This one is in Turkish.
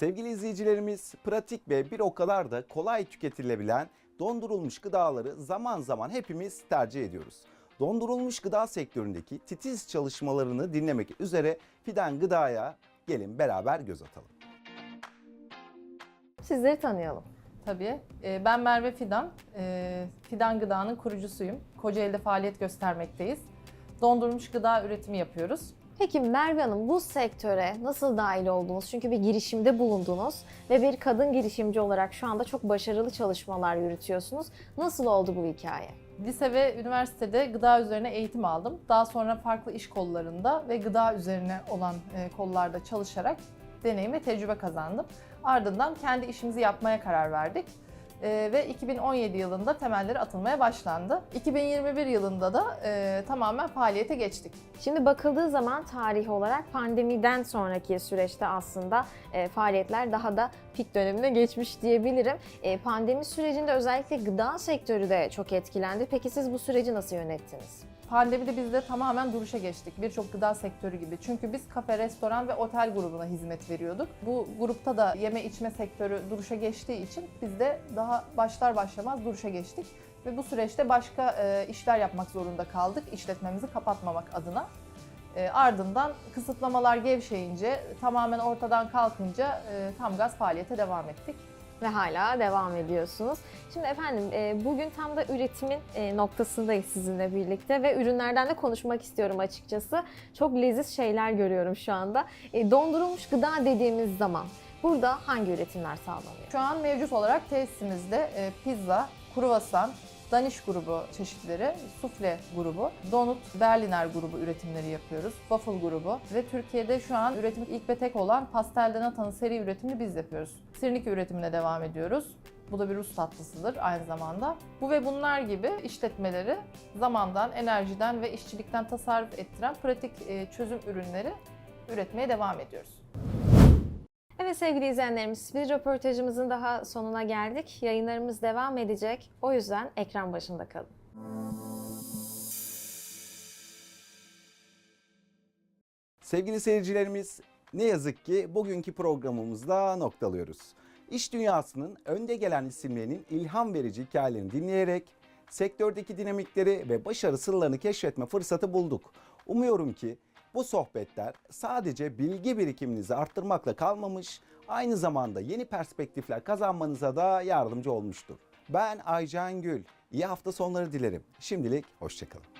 Sevgili izleyicilerimiz, pratik ve bir o kadar da kolay tüketilebilen dondurulmuş gıdaları zaman zaman hepimiz tercih ediyoruz. Dondurulmuş gıda sektöründeki titiz çalışmalarını dinlemek üzere Fidan Gıda'ya gelin beraber göz atalım. Sizleri tanıyalım. Tabii. Ee, Ben Merve Fidan. Ee, Fidan Gıda'nın kurucusuyum. Kocaeli'de faaliyet göstermekteyiz. Dondurulmuş gıda üretimi yapıyoruz. Peki Merve Hanım bu sektöre nasıl dahil oldunuz? Çünkü bir girişimde bulundunuz ve bir kadın girişimci olarak şu anda çok başarılı çalışmalar yürütüyorsunuz. Nasıl oldu bu hikaye? Lise ve üniversitede gıda üzerine eğitim aldım. Daha sonra farklı iş kollarında ve gıda üzerine olan e, kollarda çalışarak deneyim ve tecrübe kazandım. Ardından kendi işimizi yapmaya karar verdik. E, ve 2017 yılında temelleri atılmaya başlandı. 2021 yılında da e, tamamen faaliyete geçtik. Şimdi bakıldığı zaman tarih olarak pandemiden sonraki süreçte aslında e, faaliyetler daha da pik dönemine geçmiş diyebilirim. E, pandemi sürecinde özellikle gıda sektörü de çok etkilendi. Peki siz bu süreci nasıl yönettiniz? Pandemide biz de tamamen duruşa geçtik. Birçok gıda sektörü gibi. Çünkü biz kafe, restoran ve otel grubuna hizmet veriyorduk. Bu grupta da yeme içme sektörü duruşa geçtiği için biz de daha başlar başlamaz duruşa geçtik. Ve bu süreçte başka e, işler yapmak zorunda kaldık. işletmemizi kapatmamak adına. E, ardından kısıtlamalar gevşeyince, tamamen ortadan kalkınca e, tam gaz faaliyete devam ettik. Ve hala devam ediyorsunuz. Şimdi efendim e, bugün tam da üretimin e, noktasındayız sizinle birlikte ve ürünlerden de konuşmak istiyorum açıkçası. Çok leziz şeyler görüyorum şu anda. E, Dondurulmuş gıda dediğimiz zaman burada hangi üretimler sağlanıyor? Şu an mevcut olarak tesisimizde pizza, kruvasan, Daniş grubu çeşitleri, sufle grubu, donut, berliner grubu üretimleri yapıyoruz. Waffle grubu ve Türkiye'de şu an üretimi ilk ve tek olan pastel natanın seri üretimini biz yapıyoruz. Sirniki üretimine devam ediyoruz. Bu da bir Rus tatlısıdır aynı zamanda. Bu ve bunlar gibi işletmeleri zamandan, enerjiden ve işçilikten tasarruf ettiren pratik e, çözüm ürünleri üretmeye devam ediyoruz. Evet sevgili izleyenlerimiz bir röportajımızın daha sonuna geldik. Yayınlarımız devam edecek. O yüzden ekran başında kalın. Sevgili seyircilerimiz, ne yazık ki bugünkü programımızda noktalıyoruz. İş dünyasının önde gelen isimlerinin ilham verici hikayelerini dinleyerek sektördeki dinamikleri ve başarı sırlarını keşfetme fırsatı bulduk. Umuyorum ki bu sohbetler sadece bilgi birikiminizi arttırmakla kalmamış, aynı zamanda yeni perspektifler kazanmanıza da yardımcı olmuştur. Ben Aycan Gül. İyi hafta sonları dilerim. Şimdilik hoşçakalın.